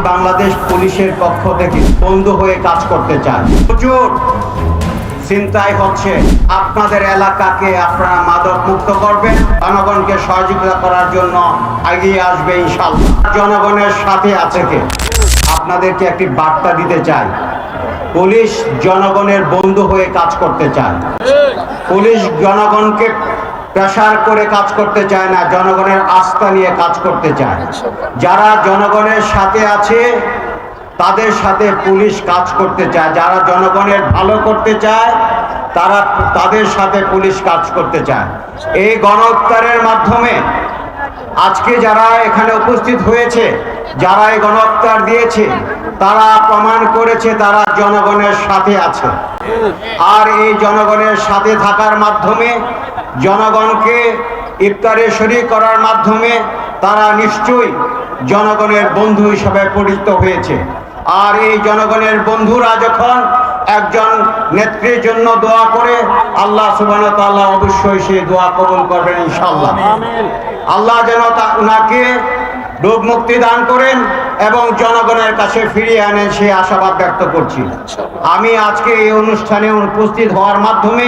বাংলাদেশ পুলিশের পক্ষ থেকে বন্ধু হয়ে কাজ করতে চাই প্রচুর চিন্তায় হচ্ছে আপনাদের এলাকাকে আপনারা মাদক মুক্ত করবেন, জনগণকে সহযোগিতা করার জন্য এগিয়ে আসবে ইনশাল্লাহ জনগণের সাথে আছে কে? আপনাদেরকে একটি বার্তা দিতে চাই। পুলিশ জনগণের বন্ধু হয়ে কাজ করতে চায়। পুলিশ জনগণকে প্রেশার করে কাজ করতে চায় না, জনগণের আস্থা নিয়ে কাজ করতে চায়। যারা জনগণের সাথে আছে, তাদের সাথে পুলিশ কাজ করতে চায়। যারা জনগণের ভালো করতে চায়, তারা তাদের সাথে পুলিশ কাজ করতে চায়। এই গণহত্যারের মাধ্যমে আজকে যারা এখানে উপস্থিত হয়েছে, যারা এই গণহত্যার দিয়েছে, তারা প্রমাণ করেছে তারা জনগণের সাথে আছে। আর এই জনগণের সাথে থাকার মাধ্যমে জনগণকে ইফতারে শরিক করার মাধ্যমে তারা নিশ্চয়ই জনগণের বন্ধু হিসাবে পরিচিত হয়েছে। আর এই জনগণের বন্ধুরা যখন একজন নেত্রীর জন্য দোয়া করে আল্লাহ সুবাহ তাল্লাহ অবশ্যই সেই দোয়া কবুল করবেন ইনশাল্লাহ আল্লাহ যেন তা উনাকে রোগ মুক্তি দান করেন এবং জনগণের কাছে ফিরিয়ে আনেন সেই আশাবাদ ব্যক্ত করছি। আমি আজকে এই অনুষ্ঠানে উপস্থিত হওয়ার মাধ্যমে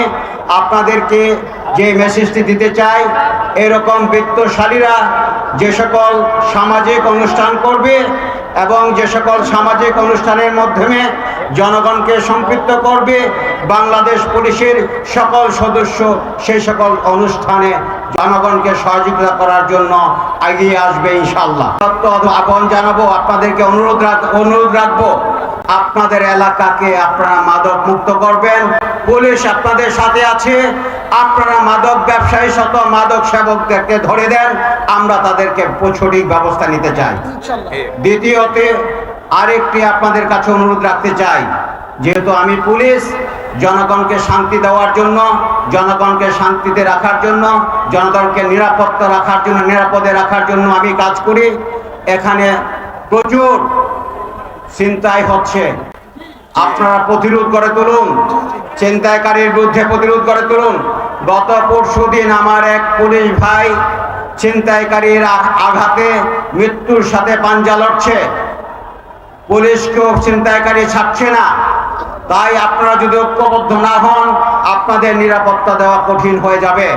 আপনাদেরকে যে মেসেজটি দিতে চাই, এরকম বৃত্তশালীরা যে সকল সামাজিক অনুষ্ঠান করবে এবং যে সকল সামাজিক অনুষ্ঠানের মাধ্যমে জনগণকে সম্পৃক্ত করবে, বাংলাদেশ পুলিশের সকল সদস্য সেই সকল অনুষ্ঠানে জনগণকে সহযোগিতা করার জন্য এগিয়ে আসবে ইনশাল্লাহ আহ্বান জানাব, আপনাদেরকে অনুরোধ অনুরোধ রাখব, আপনাদের এলাকাকে আপনারা মাদক মুক্ত করবেন। পুলিশ আপনাদের সাথে আছে আপনারা মাদক ব্যবসায়ী শত মাদক সেবকদেরকে ধরে দেন আমরা তাদেরকে সঠিক ব্যবস্থা নিতে চাই। দ্বিতীয়তে আরেকটি আপনাদের কাছে অনুরোধ রাখতে চাই যেহেতু আমি পুলিশ জনগণকে শান্তি দেওয়ার জন্য জনগণকে শান্তিতে রাখার জন্য জনগণকে নিরাপত্তা রাখার জন্য নিরাপদে রাখার জন্য আমি কাজ করি। এখানে প্রচুর চিন্তায় হচ্ছে। আপনারা প্রতিরোধ করে তুলুন। চিন্তায়কারীর বিরুদ্ধে প্রতিরোধ করে তুলুন। গত পরশু দিন আমার এক পুলিশ ভাই ছিনতাইকারীর আঘাতে মৃত্যুর সাথে পাঞ্জা লড়ছে। পুলিশকেও ছিনতাইকারী ছাড়ছে না। তাই আপনারা যদি ঐক্যবদ্ধ না হন, আপনাদের নিরাপত্তা দেওয়া কঠিন হয়ে যাবে।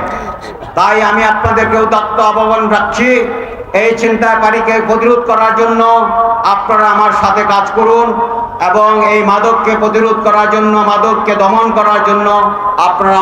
তাই আমি আপনাদেরকে উদাত্ত আহ্বান রাখছি এই চিন্তাকারীকে প্রতিরোধ করার জন্য আপনারা আমার সাথে কাজ করুন। এবং এই মাদককে প্রতিরোধ করার জন্য মাদককে দমন করার জন্য আপনারা